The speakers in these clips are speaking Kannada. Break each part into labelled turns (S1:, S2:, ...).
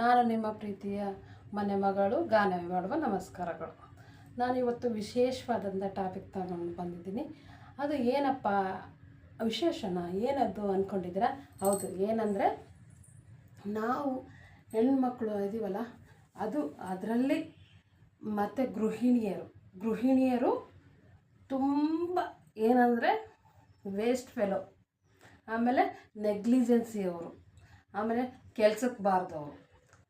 S1: ನಾನು ನಿಮ್ಮ ಪ್ರೀತಿಯ ಮನೆ ಮಗಳು ಗಾನವಿ ಮಾಡುವ ನಮಸ್ಕಾರಗಳು. ನಾನು ಇವತ್ತು ವಿಶೇಷವಾದಂಥ ಟಾಪಿಕ್ ತಗೊಂಡು ಬಂದಿದ್ದೀನಿ. ಅದು ಏನಪ್ಪ ವಿಶೇಷನ? ಏನದು ಅಂದ್ಕೊಂಡಿದ್ದೀರಾ ಹೌದು, ಏನಂದರೆ ನಾವು ಹೆಣ್ಮಕ್ಳು ಇದೀವಲ್ಲ, ಅದು ಅದರಲ್ಲಿ ಮತ್ತು ಗೃಹಿಣಿಯರು. ಗೃಹಿಣಿಯರು ತುಂಬ ಏನಂದರೆ ವೇಸ್ಟ್ ಫೆಲೋ ಆಮೇಲೆ ನೆಗ್ಲಿಜೆನ್ಸಿ ಅವರು ಆಮೇಲೆ ಕೆಲ್ಸಕ್ಕೆ ಬಾರ್ದವರು.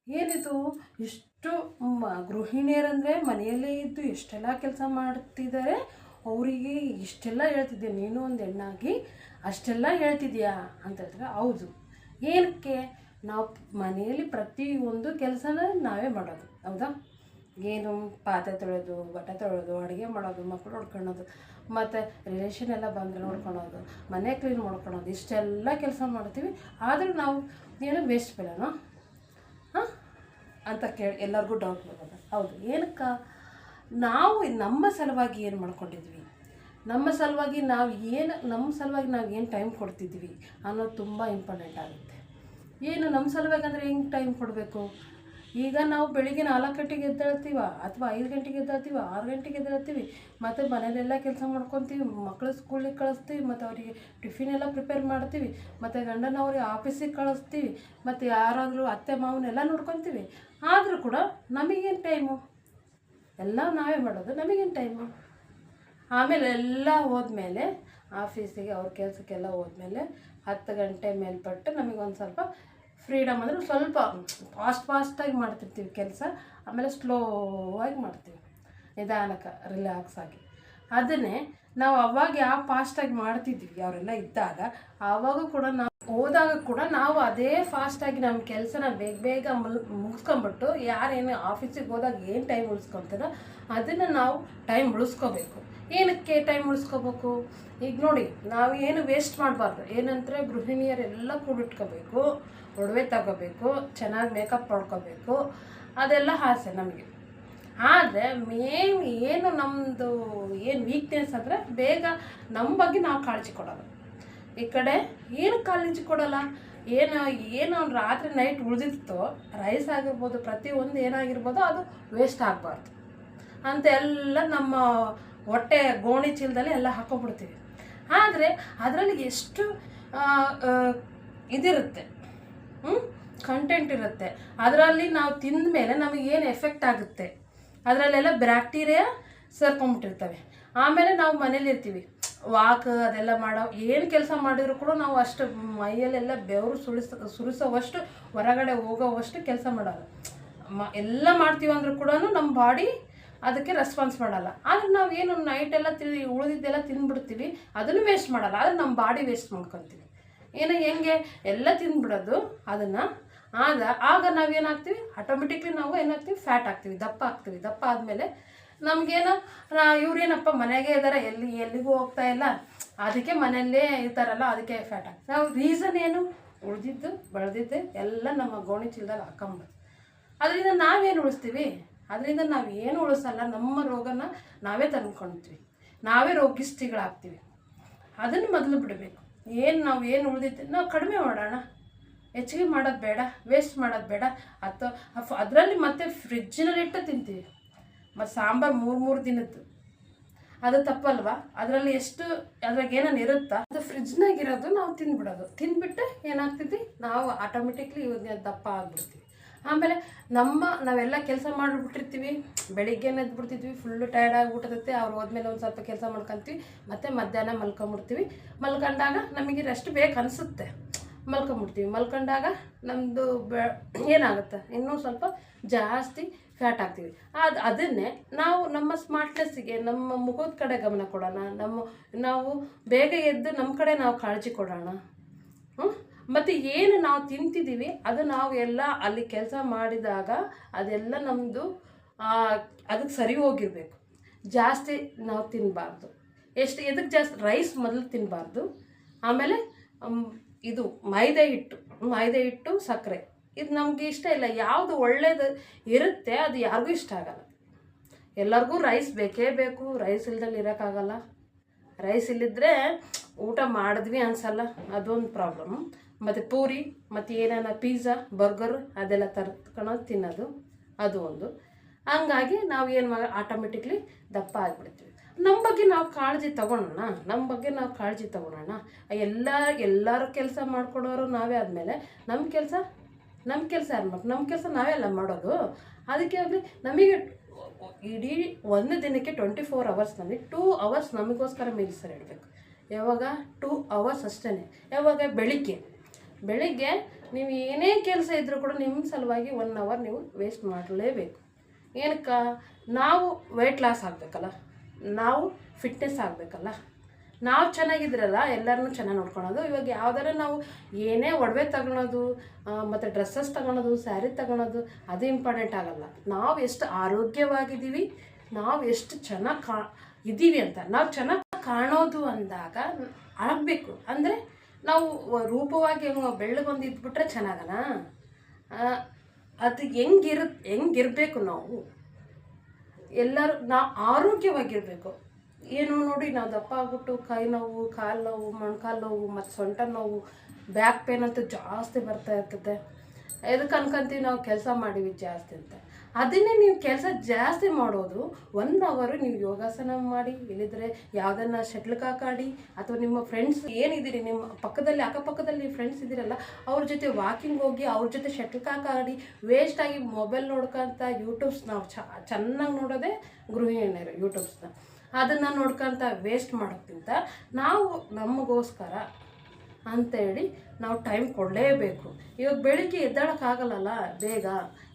S1: ಏನಿದು? ಇಷ್ಟು ಮ, ಗೃಹಿಣಿಯರಂದರೆ ಮನೆಯಲ್ಲೇ ಇದ್ದು ಎಷ್ಟೆಲ್ಲ ಕೆಲಸ ಮಾಡ್ತಿದ್ದಾರೆ, ಅವರಿಗೆ ಇಷ್ಟೆಲ್ಲ ಹೇಳ್ತಿದ್ದೆ. ನೀನು ಒಂದು ಹೆಣ್ಣಾಗಿ ಅಷ್ಟೆಲ್ಲ ಹೇಳ್ತಿದ್ಯಾ? ಅಂತ ಹೇಳಿದ್ರೆ ಹೌದು. ಏನಕ್ಕೆ? ನಾವು ಮನೆಯಲ್ಲಿ ಪ್ರತಿಯೊಂದು ಕೆಲಸನ ನಾವೇ ಮಾಡೋದು. ಹೌದಾ? ಏನು ಪಾತ್ರೆ ತೊಳೆಯೋದು ಬಟ್ಟೆ ತೊಳೆಯೋದು ಅಡುಗೆ ಮಾಡೋದು ಮಕ್ಕಳು ನೋಡ್ಕೊಳೋದು ಮತ್ತು ರಿಲೇಷನ್ ಎಲ್ಲ ಬಂದರೆ ನೋಡ್ಕೊಳೋದು ಮನೆ ಕ್ಲೀನ್ ಮಾಡ್ಕೊಳೋದು ಇಷ್ಟೆಲ್ಲ ಕೆಲಸ ಮಾಡ್ತೀವಿ. ಆದರೂ ನಾವು ಏನು ವೇಸ್ಟ್ ಬೇಡನೋ? ಹಾಂ ಅಂತ ಕೇಳಿ ಎಲ್ಲರಿಗೂ ಡೌಟ್ ಬರೋದು ಹೌದು, ಏನಕ್ಕ? ನಾವು ನಮ್ಮ ಸಲುವಾಗಿ ಏನು ಮಾಡ್ಕೊಂಡಿದ್ವಿ? ನಮ್ಮ ಸಲುವಾಗಿ ನಾವು ಏನು, ನಮ್ಮ ಸಲುವಾಗಿ ನಾವು ಏನು ಟೈಮ್ ಕೊಡ್ತಿದ್ವಿ ಅನ್ನೋದು ತುಂಬ ಇಂಪಾರ್ಟೆಂಟ್ ಆಗುತ್ತೆ. ಏನು, ನಮ್ಮ ಸಲುವಾಗಿ ಅಂದರೆ ಹೆಂಗೆ ಟೈಮ್ ಕೊಡಬೇಕು? ಈಗ ನಾವು ಬೆಳಿಗ್ಗೆ ನಾಲ್ಕು ಗಂಟೆಗೆ ಎದ್ದೇಳ್ತೀವ ಅಥವಾ ಐದು ಗಂಟೆಗೆ ಎದ್ದೇಳ್ತೀವ, ಆರು ಗಂಟೆಗೆ ಎದ್ದೇಳ್ತೀವಿ. ಮತ್ತು ಮನೇಲೆಲ್ಲ ಕೆಲಸ ಮಾಡ್ಕೊತೀವಿ ಮಕ್ಕಳು ಸ್ಕೂಲಿಗೆ ಕಳಿಸ್ತೀವಿ, ಮತ್ತು ಅವರಿಗೆ ಟಿಫಿನ್ ಎಲ್ಲ ಪ್ರಿಪೇರ್ ಮಾಡ್ತೀವಿ, ಮತ್ತು ಗಂಡನ ಅವ್ರಿಗೆ ಆಫೀಸಿಗೆ ಕಳಿಸ್ತೀವಿ, ಮತ್ತು ಯಾರಾದರೂ ಅತ್ತೆ ಮಾವನ್ನೆಲ್ಲ ನೋಡ್ಕೊತೀವಿ. ಆದರೂ ಕೂಡ ನಮಗೇನು ಟೈಮು ಎಲ್ಲ ನಾವೇ ಮಾಡೋದು, ನಮಗೇನು ಟೈಮು ಆಮೇಲೆ ಎಲ್ಲ ಹೋದ್ಮೇಲೆ ಆಫೀಸಿಗೆ ಅವ್ರ ಕೆಲಸಕ್ಕೆಲ್ಲ ಹೋದ್ಮೇಲೆ ಹತ್ತು ಗಂಟೆ ಮೇಲ್ಪಟ್ಟು ನಮಗೊಂದು ಸ್ವಲ್ಪ ಫ್ರೀಡಮ್ ಅಂದರೆ ಸ್ವಲ್ಪ ಫಾಸ್ಟ್ ಫಾಸ್ಟಾಗಿ ಮಾಡ್ತಿರ್ತೀವಿ ಕೆಲಸ, ಆಮೇಲೆ ಸ್ಲೋ ಆಗಿ ಮಾಡ್ತೀವಿ ನಿಧಾನಕ್ಕೆ ರಿಲ್ಯಾಕ್ಸ್ ಆಗಿ. ಅದನ್ನೇ ನಾವು ಅವಾಗ ಯಾವ ಫಾಸ್ಟಾಗಿ ಮಾಡ್ತಿದ್ವಿ ಅವರೆಲ್ಲ ಇದ್ದಾಗ, ಆವಾಗ ಕೂಡ ನಾವು ಹೋದಾಗ ಕೂಡ ನಾವು ಅದೇ ಫಾಸ್ಟಾಗಿ ನಮ್ಮ ಕೆಲಸನ ಬೇಗ ಬೇಗ ಮುಲ್ ಮುಗಿಸ್ಕೊಂಬಿಟ್ಟು ಯಾರೇನು ಆಫೀಸಿಗೆ ಹೋದಾಗ ಏನು ಟೈಮ್ ಉಳಿಸ್ಕೊತಾರೋ ಅದನ್ನು ನಾವು ಟೈಮ್ ಉಳಿಸ್ಕೋಬೇಕು. ಏನಕ್ಕೆ ಟೈಮ್ ಉಳಿಸ್ಕೋಬೇಕು? ಈಗ ನೋಡಿ, ನಾವು ಏನು ವೇಸ್ಟ್ ಮಾಡಬಾರ್ದು. ಏನಂದರೆ ಗೃಹಿಣಿಯರೆಲ್ಲ ಕೂಡಿಟ್ಕೋಬೇಕು. ಒಡವೆ ತಗೋಬೇಕು, ಚೆನ್ನಾಗಿ ಮೇಕಪ್ ಮಾಡ್ಕೋಬೇಕು, ಅದೆಲ್ಲ ಆಸೆ ನಮಗೆ. ಆದರೆ ಮೇನ್ ಏನು ನಮ್ಮದು ಏನು ವೀಕ್ನೆಸ್ ಅಂದರೆ ಬೇಗ ನಮ್ಮ ಬಗ್ಗೆ ನಾವು ಕಾಳಜಿ ಕೊಡೋದು. ಈ ಕಡೆ ಏನು ಕಾಳಜಿ ಕೊಡೋಲ್ಲ? ಏನು ಏನು ರಾತ್ರಿ ನೈಟ್ ಉಳಿದಿತ್ತೋ ರೈಸ್ ಆಗಿರ್ಬೋದು ಪ್ರತಿಯೊಂದು ಏನಾಗಿರ್ಬೋದು, ಅದು ವೇಸ್ಟ್ ಆಗಬಾರ್ದು. ಅಂತ ಎಲ್ಲ ನಮ್ಮ ಹೊಟ್ಟೆ ಗೋಣಿ ಚೀಲದಲ್ಲಿ ಎಲ್ಲ ಹಾಕೊಂಡ್ಬಿಡ್ತೀವಿ ಆದರೆ ಅದರಲ್ಲಿ ಎಷ್ಟು ಇದಿರುತ್ತೆ. ಕಂಟೆಂಟ್ ಇರುತ್ತೆ. ಅದರಲ್ಲಿ ನಾವು ತಿಂದ ಮೇಲೆ ನಮಗೆ ಏನು ಎಫೆಕ್ಟ್ ಆಗುತ್ತೆ? ಅದರಲ್ಲೆಲ್ಲ ಬ್ಯಾಕ್ಟೀರಿಯಾ ಸೇರ್ಕೊಂಬಿಟ್ಟಿರ್ತವೆ ಆಮೇಲೆ ನಾವು ಮನೇಲಿರ್ತೀವಿ ವಾಕ್ ಅದೆಲ್ಲ ಮಾಡೋ ಏನು ಕೆಲಸ ಮಾಡಿದ್ರು ಕೂಡ ನಾವು ಅಷ್ಟು ಮೈಯಲ್ಲೆಲ್ಲ ಬೆವರು ಸುಳಿಸ ಸುರಿಸೋವಷ್ಟು, ಹೊರಗಡೆ ಹೋಗೋವಷ್ಟು ಕೆಲಸ ಮಾಡೋಲ್ಲ. ಮ ಎಲ್ಲ ಮಾಡ್ತೀವಿ ಅಂದರೂ ಕೂಡ ನಮ್ಮ ಬಾಡಿ ಅದಕ್ಕೆ ರೆಸ್ಪಾನ್ಸ್ ಮಾಡಲ್ಲ. ಆದರೆ ನಾವು ಏನು ನೈಟೆಲ್ಲ ತಿ ಉಳಿದಿದ್ದೆಲ್ಲ ತಿಂದ್ಬಿಡ್ತೀವಿ. ಅದನ್ನು ವೇಸ್ಟ್ ಮಾಡಲ್ಲ. ಆದರೆ ನಮ್ಮ ಬಾಡಿ ವೇಸ್ಟ್ ಮಾಡ್ಕೊತೀವಿ. ಏನು ಹೆಂಗೆ? ಎಲ್ಲ ತಿಂದ್ಬಿಡೋದು ಅದನ್ನು. ಆಗ ಆಗ ನಾವೇನಾಗ್ತೀವಿ? ಆಟೋಮೆಟಿಕ್ಲಿ ನಾವು ಏನಾಗ್ತೀವಿ? ಫ್ಯಾಟ್ ಆಗ್ತೀವಿ ದಪ್ಪ ಆಗ್ತೀವಿ ದಪ್ಪ ಆದಮೇಲೆ ನಮಗೇನು ಇವ್ರೇನಪ್ಪ ಮನೆಗೆ ಇದ್ದಾರೆ ಎಲ್ಲಿ, ಎಲ್ಲಿಗೂ ಹೋಗ್ತಾ ಇಲ್ಲ. ಅದಕ್ಕೆ ಮನೆಯಲ್ಲೇ ಇರ್ತಾರಲ್ಲ, ಅದಕ್ಕೆ ಫ್ಯಾಟ್ ಆಗ್ತದೆ ನಾವು ರೀಸನ್ ಏನು? ಉಳಿದಿದ್ದು, ಬೆಳೆದಿದ್ದು ಎಲ್ಲ ನಮ್ಮ ಗೋಣಿ ಚೀಲದಲ್ಲಿ ಹಾಕೊಂಬಿಡೋದು. ಅದರಿಂದ ನಾವೇನು ಉಳಿಸ್ತೀವಿ? ಅದರಿಂದ ನಾವು ಏನು ಉಳಿಸಲ್ಲ, ನಮ್ಮ ರೋಗನ ನಾವೇ ತಂದ್ಕೊಳ್ತೀವಿ ನಾವೇ ರೋಗಿಷ್ಟಿಗಳಾಗ್ತೀವಿ ಅದನ್ನು ಮೊದಲು ಬಿಡಬೇಕು. ಏನು ನಾವು ಏನು ಉಳಿದಿತ್ತು ನಾವು ಕಡಿಮೆ ಮಾಡೋಣ. ಹೆಚ್ಚಿಗೆ ಮಾಡೋದು ಬೇಡ ವೇಸ್ಟ್ ಮಾಡೋದು ಬೇಡ. ಅಥವಾ ಅದರಲ್ಲಿ ಮತ್ತೆ ಫ್ರಿಜ್ಜಿನಲ್ಲಿಟ್ಟು ತಿಂತೀವಿ. ಮತ್ತು ಸಾಂಬಾರು ಮೂರು ಮೂರು ದಿನದ್ದು. ಅದು ತಪ್ಪಲ್ವಾ? ಅದರಲ್ಲಿ ಎಷ್ಟು ಅದ್ರಾಗ ಏನೇನು ಇರುತ್ತಾ? ಅದು ಫ್ರಿಜ್ನಾಗಿರೋದು ನಾವು ತಿಂದ್ಬಿಡೋದು ತಿಂದ್ಬಿಟ್ಟು ಏನಾಗ್ತೈತಿ ನಾವು ಆಟೋಮೆಟಿಕ್ಲಿ ಇವಾಗ ದಪ್ಪ ಆಗ್ಬಿಡ್ತೀವಿ. ಆಮೇಲೆ ನಮ್ಮ ನಾವೆಲ್ಲ ಕೆಲಸ ಮಾಡಿಬಿಟ್ಟಿರ್ತೀವಿ, ಬೆಳಿಗ್ಗೆ ಎದ್ಬಿಡ್ತಿದ್ವಿ ಫುಲ್ಲು ಟಯರ್ಡ್ ಆಗಿಬಿಟ್ಟಿರುತ್ತೆ ಅವ್ರು ಹೋದ್ಮೇಲೆ ಒಂದು ಸ್ವಲ್ಪ ಕೆಲಸ ಮಾಡ್ಕೊತೀವಿ, ಮತ್ತು ಮಧ್ಯಾಹ್ನ ಮಲ್ಕೊಂಬಿಡ್ತೀವಿ. ಮಲ್ಕೊಂಡಾಗ ನಮಗೆ ರೆಸ್ಟ್ ಬೇಕು ಅನಿಸುತ್ತೆ. ಮಲ್ಕೊಂಬಿಡ್ತೀವಿ. ಮಲ್ಕೊಂಡಾಗ ನಮ್ಮದು ಬೆ, ಏನಾಗುತ್ತೆ? ಇನ್ನೂ ಸ್ವಲ್ಪ ಜಾಸ್ತಿ ಫ್ಯಾಟ್ ಆಗ್ತೀವಿ. ಅದು ಅದನ್ನೇ ನಾವು ನಮ್ಮ ಸ್ಮಾರ್ಟ್ನೆಸ್ಸಿಗೆ ನಮ್ಮ ಮುಖದ ಕಡೆ ಗಮನ ಕೊಡೋಣ. ನಮ್ಮ, ನಾವು ಬೇಗ ಎದ್ದು ನಮ್ಮ ಕಡೆ ನಾವು ಕಾಳಜಿ ಕೊಡೋಣ. ಹ್ಞೂ ಮತ್ತು ಏನು ನಾವು ತಿಂತಿದ್ದೀವಿ, ಅದು ನಾವು ಎಲ್ಲ ಅಲ್ಲಿ ಕೆಲಸ ಮಾಡಿದಾಗ ಅದೆಲ್ಲ ನಮ್ಮದು ಅದಕ್ಕೆ ಸರಿ ಹೋಗಿರಬೇಕು. ಜಾಸ್ತಿ ನಾವು ತಿನ್ನಬಾರ್ದು ಎಷ್ಟು ಎದಕ್ಕೆ ಜಾಸ್ತಿ, ರೈಸ್ ಮೊದಲು ತಿನ್ನಬಾರ್ದು ಆಮೇಲೆ ಇದು ಮೈದೆ ಹಿಟ್ಟು ಮೈದೆ ಹಿಟ್ಟು, ಸಕ್ಕರೆ. ಇದು ನಮಗೆ ಇಷ್ಟ ಇಲ್ಲ, ಯಾವುದು ಒಳ್ಳೇದು ಇರುತ್ತೆ, ಅದು ಯಾರಿಗೂ ಇಷ್ಟ ಆಗಲ್ಲ. ಎಲ್ಲರಿಗೂ ರೈಸ್ ಬೇಕೇ ಬೇಕು, ರೈಸ್ ಇಲ್ದಲ್ಲಿ ಇರೋಕ್ಕಾಗಲ್ಲ. ರೈಸ್ ಇಲ್ಲಿದ್ರೆ ಊಟ ಮಾಡಿದ್ವಿ ಅನ್ಸಲ್ಲ, ಅದೊಂದು ಪ್ರಾಬ್ಲಮ್ ಮತ್ತು ಪೂರಿ, ಮತ್ತು ಏನಾನ ಪಿಜ್ಜಾ ಬರ್ಗರ್ ಅದೆಲ್ಲ ತರ್ಕೊಂಡು ತಿನ್ನೋದು, ಅದು ಒಂದು. ಹಂಗಾಗಿ ನಾವು ಏನು ಮಾ ಆಟೋಮೆಟಿಕ್ಲಿ ದಪ್ಪ ಆಗಿಬಿಡ್ತೀವಿ. ನಮ್ಮ ಬಗ್ಗೆ ನಾವು ಕಾಳಜಿ ತಗೊಳ್ಳೋಣ ನಮ್ಮ ಬಗ್ಗೆ ನಾವು ಕಾಳಜಿ ತಗೊಳ್ಳೋಣ ಎಲ್ಲ, ಎಲ್ಲರೂ ಕೆಲಸ ಮಾಡ್ಕೊಡೋರು ನಾವೇ ಆದಮೇಲೆ ನಮ್ಮ ಕೆಲಸ ನಮ್ಮ ಕೆಲಸ ಯಾರು ಮಾಡಿ ನಮ್ಮ ಕೆಲಸ ನಾವೇ ಅಲ್ಲ ಮಾಡೋದು. ಅದಕ್ಕೆ ಆಗಲಿ ನಮಗೆ ಇಡೀ ಒಂದು ದಿನಕ್ಕೆ ಟ್ವೆಂಟಿ ಫೋರ್ ಅವರ್ಸ್ ನಮಗೆ ಟೂ ಅವರ್ಸ್ ನಮಗೋಸ್ಕರ ಮೀಸಲಿಡಬೇಕು ಯಾವಾಗ? ಟೂ ಅವರ್ಸ್ ಅಷ್ಟೇ ಯಾವಾಗ? ಬೆಳಿಗ್ಗೆ. ಬೆಳಿಗ್ಗೆ ನೀವು ಏನೇ ಕೆಲಸ ಇದ್ದರೂ ಕೂಡ ನಿಮ್ಮ ಸಲುವಾಗಿ ಒನ್ ಅವರ್ ನೀವು ವೇಸ್ಟ್ ಮಾಡಲೇಬೇಕು. ಏನಕ್ಕ? ನಾವು ವೆಯ್ಟ್ ಲಾಸ್ ಆಗಬೇಕಲ್ಲ? ನಾವು ಫಿಟ್ನೆಸ್ ಆಗಬೇಕಲ್ಲ? ನಾವು ಚೆನ್ನಾಗಿದ್ರಲ್ಲ ಎಲ್ಲರನ್ನೂ ಚೆನ್ನಾಗಿ ನೋಡ್ಕೊಳೋದು. ಇವಾಗ ಯಾವ್ದಾರ ನಾವು ಏನೇ ಒಡವೆ ತಗೊಳೋದು ಮತ್ತು ಡ್ರೆಸ್ಸಸ್ ತಗೊಳೋದು ಸ್ಯಾರಿ ತಗೊಳೋದು, ಅದು ಇಂಪಾರ್ಟೆಂಟ್ ಆಗಲ್ಲ. ನಾವು ಎಷ್ಟು ಆರೋಗ್ಯವಾಗಿದ್ದೀವಿ, ನಾವು ಎಷ್ಟು ಚೆನ್ನಾಗಿ ಕಾ ಇದ್ದೀವಿ ಅಂತ. ನಾವು ಚೆನ್ನಾಗಿ ಕಾಣೋದು ಅಂದಾಗ ಆಗಬೇಕು ಅಂದರೆ ನಾವು ರೂಪವಾಗಿ ಬೆಳ್ಳಗೊಂದು ಇದ್ಬಿಟ್ರೆ ಚೆನ್ನಾಗಲ್ಲ ಅದು ಹೆಂಗಿರು, ಹೆಂಗಿರಬೇಕು ನಾವು? ಎಲ್ಲರೂ, ನಾವು ಆರೋಗ್ಯವಾಗಿರಬೇಕು. ಏನು ನೋಡಿ ನಾವು ದಪ್ಪ ಆಗ್ಬಿಟ್ಟು ಕೈ ನೋವು, ಕಾಲು ನೋವು ಮೊಣಕಾಲು ನೋವು, ಮತ್ತು ಸೊಂಟ ನೋವು, ಬ್ಯಾಕ್ ಪೇನ್ ಅಂತೂ ಜಾಸ್ತಿ ಬರ್ತಾ ಇರ್ತದೆ ಎದಕ್ಕೆ ಅನ್ಕೊಂತೀವಿ ನಾವು ಕೆಲಸ ಮಾಡೀವಿ ಜಾಸ್ತಿ ಅಂತ. ಅದನ್ನೇ ನೀವು ಕೆಲಸ ಜಾಸ್ತಿ ಮಾಡೋದು ಒನ್ ಅವರು ನೀವು ಯೋಗಾಸನ ಮಾಡಿ, ಇಲ್ಲಿದ್ರೆ ಯಾವುದನ್ನ ಶಟ್ಲ್ ಕಾಕಾಡಿ ಅಥವಾ ನಿಮ್ಮ ಫ್ರೆಂಡ್ಸ್ ಏನಿದ್ದೀರಿ, ನಿಮ್ಮ ಪಕ್ಕದಲ್ಲಿ, ಅಕ್ಕಪಕ್ಕದಲ್ಲಿ ಫ್ರೆಂಡ್ಸ್ ಇದ್ದೀರಲ್ಲ, ಅವ್ರ ಜೊತೆ ವಾಕಿಂಗ್ ಹೋಗಿ ಅವ್ರ ಜೊತೆ ಶಟ್ಲ್ ಕಾಕಾಡಿ ವೇಸ್ಟ್ ಆಗಿ ಮೊಬೈಲ್ ನೋಡ್ಕೊಂತ ಯೂಟ್ಯೂಬ್ಸ್ ನಾವು ಚೆನ್ನಾಗಿ ನೋಡೋದೇ ಗೃಹಿಣಿಯರು ಯೂಟ್ಯೂಬ್ಸ್ನ ಅದನ್ನು ನೋಡ್ಕೊಂತ ವೇಸ್ಟ್ ಮಾಡೋಕ್ಕಿಂತ ನಾವು ನಮಗೋಸ್ಕರ ಅಂತೇಳಿ ನಾವು ಟೈಮ್ ಕೊಡಲೇಬೇಕು. ಇವಾಗ ಬೆಳಿಗ್ಗೆ ಎದ್ದೇಳಕ್ಕಾಗಲ್ಲಲ್ಲ ಬೇಗ,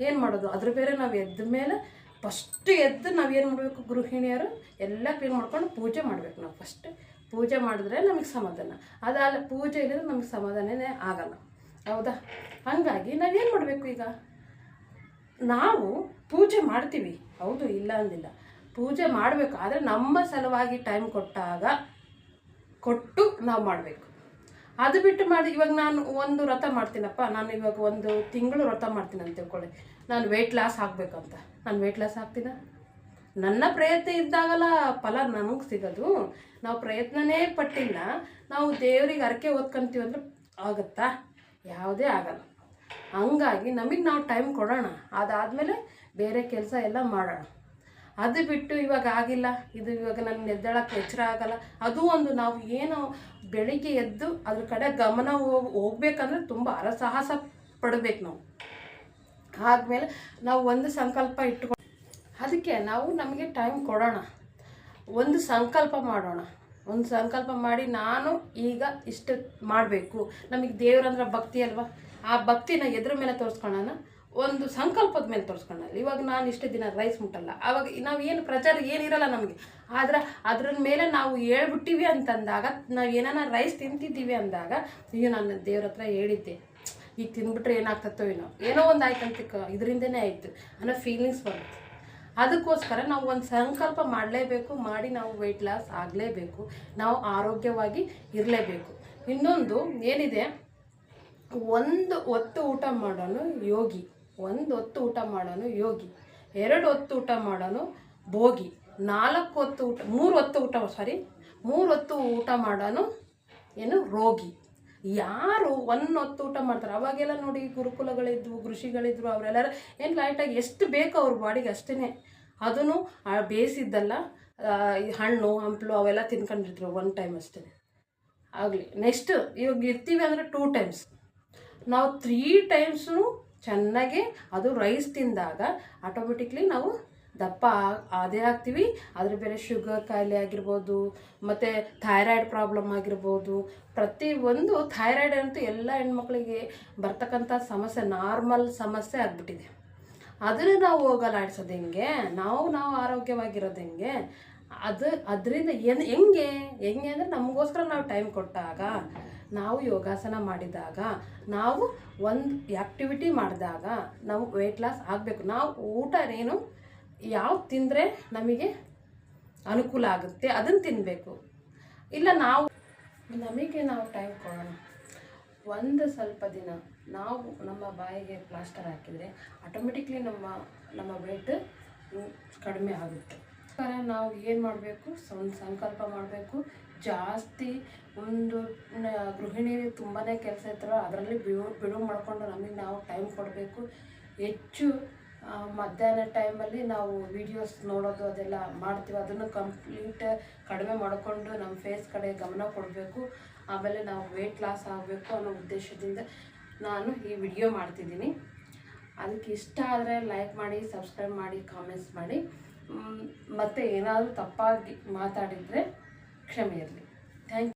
S1: ಏನು ಮಾಡೋದು? ಅದ್ರ ಬೇರೆ ನಾವು ಎದ್ದ ಮೇಲೆ ಫಸ್ಟ್ ಎದ್ದು ನಾವು ಏನು ಮಾಡಬೇಕು ಗೃಹಿಣಿಯರು? ಎಲ್ಲ ಕ್ಲೀನ್ ಮಾಡ್ಕೊಂಡು ಪೂಜೆ ಮಾಡಬೇಕು ನಾವು ಫಸ್ಟ್ ಪೂಜೆ ಮಾಡಿದ್ರೆ ನಮಗೆ ಸಮಾಧಾನ. ಅದಾದ ಪೂಜೆ ಇಲ್ಲದ್ರೆ ನಮಗೆ ಸಮಾಧಾನನೇ ಆಗಲ್ಲ. ಹೌದಾ? ಹಾಗಾಗಿ ನಾವೇನು ಮಾಡಬೇಕು ಈಗ? ನಾವು ಪೂಜೆ ಮಾಡ್ತೀವಿ. ಹೌದು, ಇಲ್ಲ ಅಂದಿಲ್ಲ. ಪೂಜೆ ಮಾಡಬೇಕು. ಆದರೆ ನಮ್ಮ ಸಲುವಾಗಿ ಟೈಮ್ ಕೊಟ್ಟಾಗ ಕೊಟ್ಟು ನಾವು ಮಾಡಬೇಕು. ಅದು ಬಿಟ್ಟು ಮಾಡಿ ಇವಾಗ ನಾನು ಒಂದು ವ್ರತ ಮಾಡ್ತೀನಪ್ಪ. ನಾನು ಇವಾಗ ಒಂದು ತಿಂಗಳು ವ್ರತ ಮಾಡ್ತೀನಿ ಅಂತ ತಿಳ್ಕೊಳ್ಳಿ. ನಾನು ವೆಯ್ಟ್ ಲಾಸ್ ಆಗಬೇಕಂತ. ನಾನು ವೆಯ್ಟ್ ಲಾಸ್ ಆಗ್ತೀನ? ನನ್ನ ಪ್ರಯತ್ನ ಇದ್ದಾಗಲ್ಲ, ಫಲ ನಮಗೆ ಸಿಗೋದು. ನಾವು ಪ್ರಯತ್ನನೇ ಪಟ್ಟಿಲ್ಲ. ನಾವು ದೇವರಿಗೆ ಅರಕೆ ಓದ್ಕೊಂತೀವಿ ಅಂದ್ರೆ ಆಗುತ್ತಾ? ಯಾವುದೇ ಆಗಲ್ಲ. ಹಂಗಾಗಿ ನಮಗೆ ನಾವು ಟೈಮ್ ಕೊಡೋಣ. ಅದಾದಮೇಲೆ ಬೇರೆ ಕೆಲಸ ಎಲ್ಲ ಮಾಡೋಣ. ಅದು ಬಿಟ್ಟು ಇವಾಗ ಆಗಿಲ್ಲ. ಇದು ಇವಾಗ ನನ್ನ ಎದ್ದೇಳಕ್ಕೆ ಎಚ್ಚರ ಆಗಲ್ಲ. ಅದು ಒಂದು ನಾವು ಏನು ಬೆಳಿಗ್ಗೆ ಎದ್ದು ಅದ್ರ ಕಡೆ ಗಮನ ಹೋಗಿ, ಹೋಗ್ಬೇಕಂದ್ರೆ ತುಂಬ ಹರಸಾಹಸ ಪಡಬೇಕು ನಾವು. ಆದಮೇಲೆ ನಾವು ಒಂದು ಸಂಕಲ್ಪ ಇಟ್ಕೊಂಡು ಅದಕ್ಕೆ ನಾವು ನಮಗೆ ಟೈಮ್ ಕೊಡೋಣ. ಒಂದು ಸಂಕಲ್ಪ ಮಾಡೋಣ. ಒಂದು ಸಂಕಲ್ಪ ಮಾಡಿ ನಾನು ಈಗ ಇಷ್ಟು ಮಾಡಬೇಕು. ನಮಗೆ ದೇವ್ರಂದ್ರೆ ಭಕ್ತಿ ಅಲ್ವಾ? ಆ ಭಕ್ತಿನ ಎದ್ರ ಮೇಲೆ ತೋರಿಸ್ಕೊಳ್ಳೋಣ. ಒಂದು ಸಂಕಲ್ಪದ ಮೇಲೆ ತೋರಿಸ್ಕೊಂಡಲ್ಲ ಇವಾಗ ನಾನು ಇಷ್ಟೇ ದಿನ ರೈಸ್ ಮುಟ್ಟಲ್ಲ. ಆವಾಗ ನಾವು ಏನು ಪ್ರಚಾರ ಏನಿರಲ್ಲ ನಮಗೆ. ಆದ್ರೆ ಅದ್ರ ಮೇಲೆ ನಾವು ಹೇಳ್ಬಿಟ್ಟಿವಿ ಅಂತಂದಾಗ, ನಾವು ಏನಾನ ರೈಸ್ ತಿಂತಿದ್ದೀವಿ ಅಂದಾಗ, ಅಯ್ಯೋ ನಾನು ದೇವ್ರ ಹತ್ರ ಹೇಳಿದ್ದೆ. ಈಗ ತಿಂದ್ಬಿಟ್ರೆ ಏನಾಗ್ತತ್ತೋ ಏನೋ. ಏನೋ ಒಂದು ಆಯ್ತಂತ ಇದರಿಂದನೇ ಆಯಿತು ಅನ್ನೋ ಫೀಲಿಂಗ್ಸ್ ಬರುತ್ತೆ. ಅದಕ್ಕೋಸ್ಕರ ನಾವು ಒಂದು ಸಂಕಲ್ಪ ಮಾಡಲೇಬೇಕು, ಮಾಡಿ ನಾವು ವೆಯ್ಟ್ ಲಾಸ್ ಆಗಲೇಬೇಕು, ನಾವು ಆರೋಗ್ಯವಾಗಿ ಇರಲೇಬೇಕು. ಇನ್ನೊಂದು ಏನಿದೆ, ಒಂದು ಹೊತ್ತು ಊಟ ಮಾಡೋನು ಯೋಗಿ. ಒಂದು ಹೊತ್ತು ಊಟ ಮಾಡೋನು ಯೋಗಿ, ಎರಡು ಹೊತ್ತು ಊಟ ಮಾಡೋನು ಭೋಗಿ, ನಾಲ್ಕು ಹೊತ್ತು ಊಟ, ಮೂರು ಹೊತ್ತು ಊಟ ಸಾರಿ ಮೂರು ಹೊತ್ತು ಊಟ ಮಾಡೋನು ಏನು ರೋಗಿ. ಯಾರು ಒಂದು ಹೊತ್ತು ಊಟ ಮಾಡ್ತಾರೆ? ಅವಾಗೆಲ್ಲ ನೋಡಿ ಗುರುಕುಲಗಳಿದ್ವು ಕೃಷಿಗಳಿದ್ವು ಅವರೆಲ್ಲರೂ ಏನು ಲೈಟಾಗಿ ಎಷ್ಟು ಬೇಕೋ ಅವ್ರ ಬಾಡಿಗೆ ಅಷ್ಟೇ ಅದನ್ನು ಬೇಯಿಸಿದ್ದಲ್ಲ ಹಣ್ಣು, ಹಂಪಲು ಅವೆಲ್ಲ ತಿನ್ಕೊಂಡಿದ್ರು ಒನ್ ಟೈಮ್ ಅಷ್ಟೇ. ಆಗಲಿ ನೆಕ್ಸ್ಟ್ ಇವಾಗ ಇರ್ತೀವಿ ಅಂದರೆ ಟೂ ಟೈಮ್ಸ್ ನಾವು ತ್ರೀ ಟೈಮ್ಸು ಚೆನ್ನಾಗಿ ಅದು ರೈಸ್ ತಿಂದಾಗ ಆಟೋಮೆಟಿಕ್ಲಿ ನಾವು ದಪ್ಪ ಅದೇ ಆಗ್ತೀವಿ ಅದ್ರ ಬೇರೆ ಶುಗರ್ ಕಾಯಿಲೆ ಆಗಿರ್ಬೋದು, ಮತ್ತು ಥೈರಾಯ್ಡ್ ಪ್ರಾಬ್ಲಮ್ ಆಗಿರ್ಬೋದು. ಪ್ರತಿ ಒಂದು ಥೈರಾಯ್ಡ್ ಅಂತೂ ಎಲ್ಲ ಹೆಣ್ಮಕ್ಳಿಗೆ ಬರ್ತಕ್ಕಂಥ ಸಮಸ್ಯೆ ನಾರ್ಮಲ್ ಸಮಸ್ಯೆ ಆಗಿಬಿಟ್ಟಿದೆ. ಅದನ್ನು ನಾವು ಹೋಗಲಾಡಿಸೋದು ಹೆಂಗೆ, ನಾವು ನಾವು ಆರೋಗ್ಯವಾಗಿರೋದು ಹೆಂಗೆ, ಅದು, ಅದರಿಂದ ಏನು, ಹೆಂಗೆ ಹೆಂಗೆ ಅಂದರೆ ನಮಗೋಸ್ಕರ ನಾವು ಟೈಮ್ ಕೊಟ್ಟಾಗ ನಾವು ಯೋಗಾಸನ ಮಾಡಿದಾಗ, ನಾವು ಒಂದು ಆ್ಯಕ್ಟಿವಿಟಿ ಮಾಡಿದಾಗ ನಾವು ವೆಯ್ಟ್ ಲಾಸ್ ಆಗಬೇಕು. ನಾವು ಊಟ ಏನು ಯಾವ್ದು ತಿಂದರೆ ನಮಗೆ ಅನುಕೂಲ ಆಗುತ್ತೆ ಅದನ್ನು ತಿನ್ನಬೇಕು ಇಲ್ಲ ನಾವು ನಮಗೆ ನಾವು ಟೈಮ್ ಕೊಡೋಣ. ಒಂದು ಸ್ವಲ್ಪ ದಿನ ನಾವು ನಮ್ಮ ಬಾಯಿಗೆ ಪ್ಲಾಸ್ಟರ್ ಹಾಕಿದರೆ ಆಟೋಮೆಟಿಕ್ಲಿ ನಮ್ಮ ನಮ್ಮ ವೆಯ್ಟ್ ಕಡಿಮೆ ಆಗುತ್ತೆ. ನಾವು ಏನು ಮಾಡಬೇಕು? ಸಂಕಲ್ಪ ಮಾಡಬೇಕು. ಜಾಸ್ತಿ ಒಂದು ಗೃಹಿಣಿ ತುಂಬಾ ಕೆಲಸ ಇರ್ತಾರೋ ಅದರಲ್ಲಿ ಬಿಡು ಬಿಡುವು ಮಾಡಿಕೊಂಡು ನಮಗೆ ನಾವು ಟೈಮ್ ಕೊಡಬೇಕು. ಹೆಚ್ಚು ಮಧ್ಯಾಹ್ನ ಟೈಮಲ್ಲಿ ನಾವು ವೀಡಿಯೋಸ್ ನೋಡೋದು, ಅದೆಲ್ಲ ಮಾಡ್ತೀವಿ. ಅದನ್ನು ಕಂಪ್ಲೀಟ್ ಕಡಿಮೆ ಮಾಡಿಕೊಂಡು ನಮ್ಮ ಫೇಸ್ ಕಡೆ ಗಮನ ಕೊಡಬೇಕು. ಆಮೇಲೆ ನಾವು ವೆಯ್ಟ್ ಲಾಸ್ ಆಗಬೇಕು ಅನ್ನೋ ಉದ್ದೇಶದಿಂದ ನಾನು ಈ ವಿಡಿಯೋ ಮಾಡ್ತಿದ್ದೀನಿ. ಅದಕ್ಕೆ ಇಷ್ಟ ಆದರೆ ಲೈಕ್ ಮಾಡಿ ಸಬ್ಸ್ಕ್ರೈಬ್ ಮಾಡಿ ಕಾಮೆಂಟ್ಸ್ ಮಾಡಿ. ಮತ್ತೆ ಏನಾದರೂ ತಪ್ಪಾಗಿ ಮಾತಾಡಿದರೆ ಕ್ಷಮೆ ಇರಲಿ ಥ್ಯಾಂಕ್